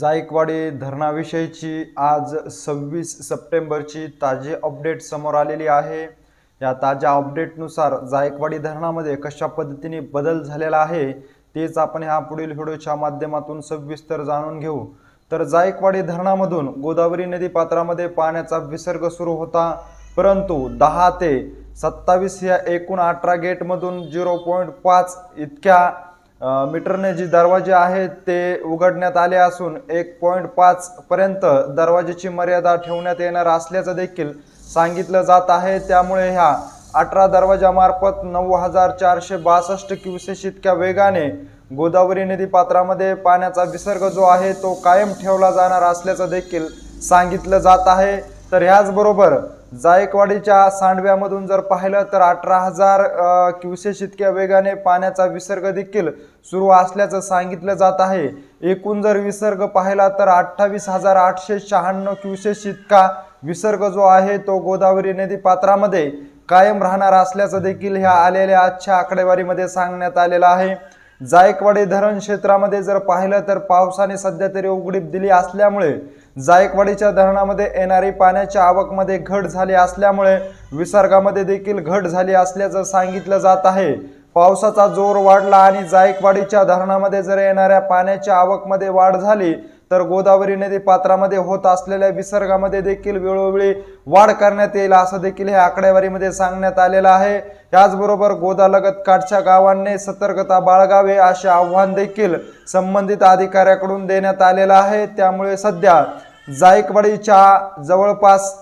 जायकवाडी धरणाविषयीची आज सव्वीस सप्टेंबरची ताजी अपडेट समोर आलेली आहे. या ताज्या अपडेटनुसार जायकवाडी धरणामध्ये कशा पद्धतीने बदल झालेला आहे तेच आपण ह्या पुढील व्हिडिओच्या माध्यमातून सविस्तर जाणून घेऊ. तर जायकवाडी धरणामधून गोदावरी नदी पात्रामध्ये पाण्याचा विसर्ग सुरू होता परंतु दहा ते सत्तावीस या एकूण अठरा गेटमधून झिरो पॉईंट पाच इतक्या मीटरने जी दरवाजे आहेत ते उघडण्यात आले असून एक पॉईंट पाच पर्यंत दरवाजेची मर्यादा ठेवण्यात येणार असल्याचं देखील सांगितलं जात आहे. त्यामुळे ह्या अठरा दरवाजामार्फत नऊ हजार चारशे बासष्ट क्युसेस इतक्या वेगाने गोदावरी नदी पात्रामध्ये पाण्याचा विसर्ग जो आहे तो कायम ठेवला जाणार असल्याचं देखील सांगितलं जात आहे. तर ह्याचबरोबर जायकवाडीच्या सांडव्यामधून जर पाहिलं तर अठरा हजार क्युसेस इतक्या वेगाने पाण्याचा विसर्ग देखील सुरू असल्याचं सांगितलं जात आहे. एकूण जर विसर्ग पाहिला तर अठ्ठावीस हजार आठशे शहाण्णव क्युसेस इतका विसर्ग जो आहे तो गोदावरी नदी पात्रामध्ये कायम राहणार असल्याचं देखील ह्या आलेल्या आजच्या आकडेवारीमध्ये सांगण्यात आलेलं आहे. जायकवाडी धरण क्षेत्रामध्ये जर पाहिलं तर पावसाने सध्या तरी उघडीप दिली असल्यामुळे जायकवाडीच्या धरणामध्ये येणारी पाण्याच्या आवकमध्ये घट झाली असल्यामुळे विसर्गामध्ये देखील घट झाली असल्याचं सांगितलं जात आहे. पावसाचा जोर वाढला आणि जायकवाडीच्या धरणामध्ये जर येणाऱ्या पाण्याच्या आवकमध्ये वाढ झाली तर गोदावरी नदी पात्रामध्ये होत असलेल्या विसर्गामध्ये देखील वेळोवेळी वाढ करण्यात येईल असं देखील हे आकडेवारीमध्ये सांगण्यात आलेलं आहे. त्याचबरोबर गोदालगत काठच्या गावांनी सतर्कता बाळगावे असे आव्हान देखील संबंधित अधिकाऱ्याकडून देण्यात आलेलं आहे. त्यामुळे सध्या जायकवाडीच्या जवळपास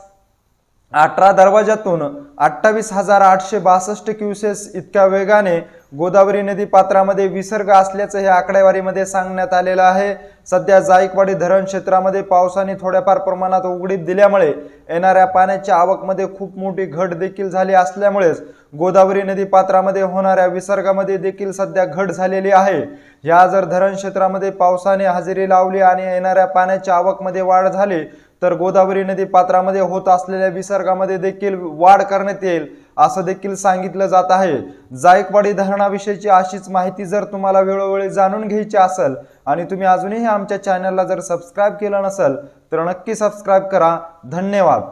अठरा दरवाजातून अठ्ठावीस हजार आठशे बासष्ट क्युसेस इतक्या वेगाने गोदावरी नदी पात्रामध्ये विसर्ग असल्याचं हे आकडेवारीमध्ये सांगण्यात आलेलं आहे. सध्या जायकवाडी धरण क्षेत्रामध्ये पावसाने थोड्याफार प्रमाणात उघडीप दिल्यामुळे येणाऱ्या पाण्याच्या आवकमध्ये खूप मोठी घट देखील झाली असल्यामुळेच गोदावरी नदी पात्रामध्ये होणाऱ्या विसर्गामध्ये देखील सध्या घट झालेली आहे. या जर धरण क्षेत्रामध्ये पावसाने हजेरी लावली आणि येणाऱ्या पाण्याच्या आवकमध्ये वाढ झाली तर गोदावरी नदी पात्रामध्ये होत असलेल्या विसर्गामध्ये देखील वाढ करण्यात येईल असं देखील सांगितलं जात आहे. जायकवाडी धरणाविषयीची अशीच माहिती जर तुम्हाला वेळोवेळी जाणून घ्यायची असेल आणि तुम्ही अजूनही आमच्या चॅनलला जर सबस्क्राईब केलं नसेल तर नक्की सबस्क्राईब करा. धन्यवाद.